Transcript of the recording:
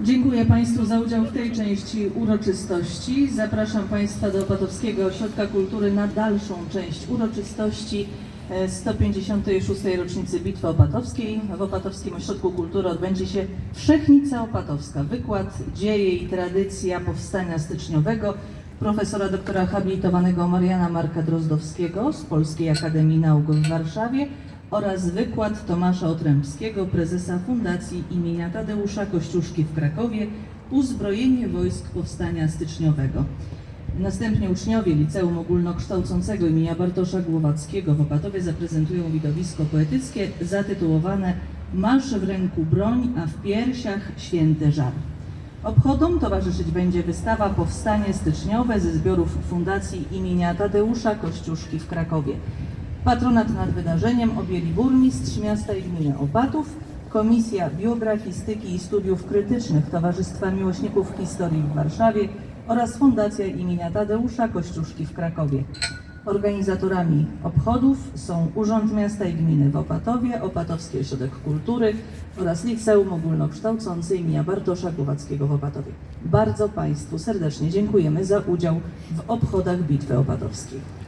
Dziękuję Państwu za udział w tej części uroczystości. Zapraszam Państwa do Opatowskiego Ośrodka Kultury na dalszą część uroczystości e, 156. rocznicy Bitwy Opatowskiej. W Opatowskim Ośrodku Kultury odbędzie się Wszechnica Opatowska. Wykład Dzieje i tradycja powstania styczniowego profesora doktora habilitowanego Mariana Marka Drozdowskiego z Polskiej Akademii Nauk w Warszawie oraz wykład Tomasza Otrębskiego, prezesa Fundacji imienia Tadeusza Kościuszki w Krakowie Uzbrojenie Wojsk Powstania Styczniowego. Następnie uczniowie Liceum Ogólnokształcącego imienia Bartosza Głowackiego w Opatowie zaprezentują widowisko poetyckie zatytułowane Masz w ręku broń, a w piersiach święty żar. Obchodom towarzyszyć będzie wystawa Powstanie Styczniowe ze zbiorów Fundacji imienia Tadeusza Kościuszki w Krakowie. Patronat nad wydarzeniem objęli burmistrz miasta i gminy Opatów, Komisja Biografistyki i Studiów Krytycznych Towarzystwa Miłośników Historii w Warszawie oraz Fundacja imienia Tadeusza Kościuszki w Krakowie. Organizatorami obchodów są Urząd Miasta i Gminy w Opatowie, Opatowski Ośrodek Kultury oraz Liceum Ogólnokształcące imienia Bartosza Głowackiego w Opatowie. Bardzo Państwu serdecznie dziękujemy za udział w obchodach Bitwy Opatowskiej.